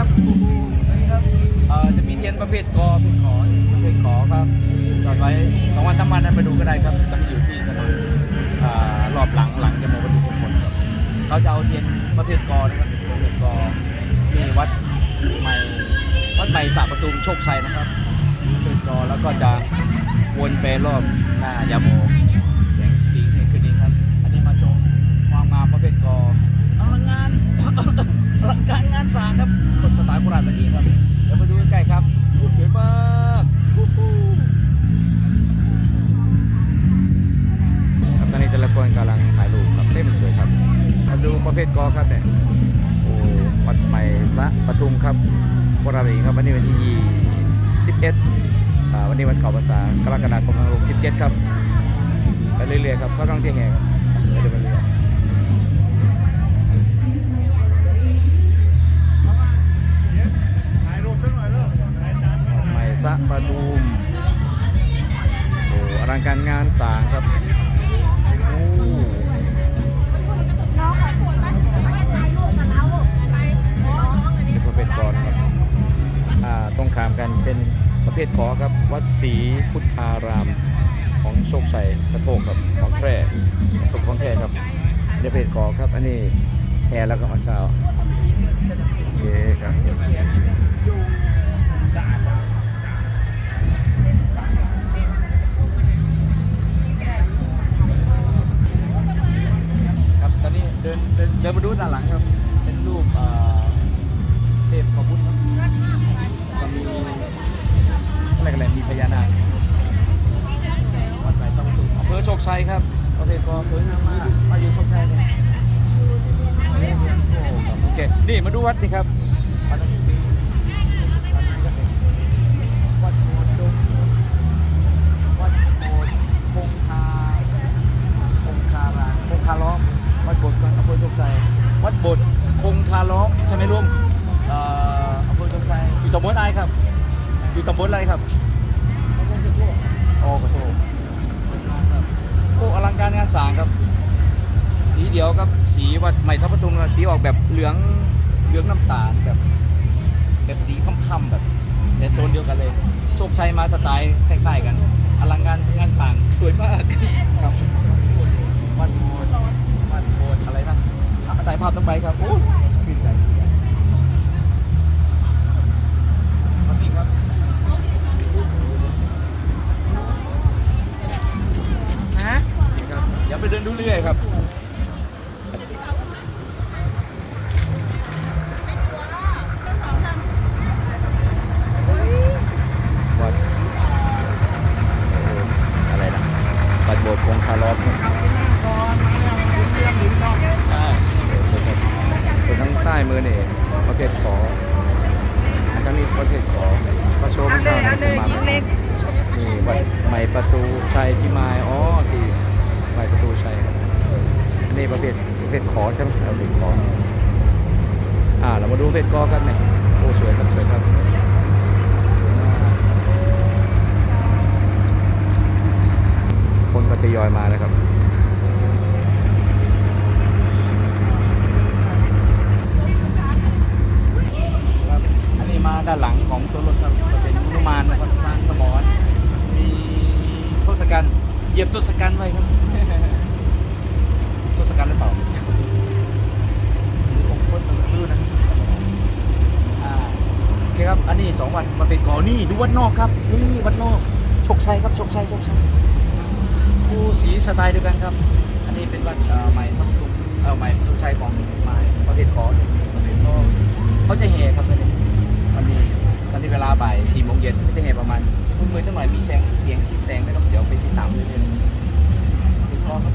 ครับนี่ครับเอ่อจะมีเทียนประเภทกอประเภทขอประเภทขอครับจอดไว้สองวันสามวันนั้นไปดูก็ได้ครับตอนนี้อยู่ที่ถนนอ่ารอบหลังหลังจะมองไปทุกคนครับเราจะเอาเทียนประเภทกอนะครับประเภทกอที่วัดใหม่วัดใหม่สระประตูมโชคชัยนะครับประเภทกอแล้วก็จะวนไปรอบหน้ายาโม ประเภทกอครับเนี่ยโอ้วัดใหม่สะปทุมครับโบราณอีครับวันนี้วันที่11อ่าวันนี้วันเก่าภาษากรกฎาคม67ครับไปเรื่อยๆครับก็ต้องที่แห่ครับไปเรื่อยๆถ่ายรูปสักหน่อยเร็วถ่ายจานมาหน่อใหม่สะประทุมโอ้อลังการงานสร้างครับ ประเภทขอครับ วัดศรีพุทธาราม ของโชคชัยกระโทกครับของแพร่ถูกของแพร่ครับเดี๋ยวเพจขอครับ อันนี้แฮแล้วก็มาซาวโอเคครับครับตอนนี้เดินเดินเดินมาดูด้านหลังครับ เป็นรูปเอ่อ อำเภอโชคชัยครับประเภทก็สวยงามมากมาอยู่โชคชัยเนี่ยโอเคนี่มาดูวัดสิครับวัดโบสถ์ดงวัดโบสถ์คงคาคงคาล้อมวัดโบสถ์อำเภอโชคชัยวัดโบสถ์คงคาล้อมใช่ไหมลุงเอ่ออำเภอโชคชัยอยู่ตำบลอะไรครับ อยู่ตำบลอะไรครับโอ้ขอโทษ โอ้อลังการงานสร้างครับ สี เดียวกับสีวัดใหม่ทับปทุมนะสีออกแบบเหลืองเหลืองน้ำตาลแบบ แบบสีค่ำๆแบบแต่โซนเดียวกันเลย โชคชัยมาสไตล์คล้ายๆกัน อลังการงานสร้างสวยมากครับวัดโบสถ์วัดโบสถ์อะไรนะอะถ่ายภาพต้องไปครับโอ้ยขึ้นใจครับนี่ครับ ฮะ นี่ครับเดี๋ยวไปเดินดูเรื่อยครับ วัดอะไรนะวัดโบสถ์คงคารอฟส่วนทางซ้าย มือนี่ประเภทขออันนี้ประเภทขอพระโชว์พเอาระเลชายเอาเลยยิงเล็กนี่วัดใหม่ประตูชัยพิมายอ๋อที่ใหม่ประตูชัยครับอันนี่ประเภทประเภทขอใช่ไหมประเภทขออ่าเรามาดูประเภทกอกันเนี่ยโอ้สวยครับสวยครับคนก็ทยอยมาแล้วครับครับ อันนี้มา ด้านหลังของตัวรถครับจะเป็นฮนุมานนะครับสร้างสมอนมีทศกัณฐ์เหยียบทศกัณฐ์ไว้ครับทศกัณฐ์หรือเปล่าผมคนไม่รู้นะอ่าโอเคครับอันนี้สองวัดมาเป็นก่อนี่ดูวัดนอกครับนี่วัดนอกโชคชัยครับโชคชัยโชคชัยโอ้สีสไตล์เดียวกันครับ อันนี้เป็นวัดเอ่อใหม่ทับทุกเอ่อใหม่ทุกชัยของไม้ประเภทขอประเภทก็เขาจะแห่ครับ คุณมืดๆตั้งหน่อยมีแสงเสียงสีแสงไหมครับเดี๋ยวไปติดตามเรื่อยๆเป็นก็ครับ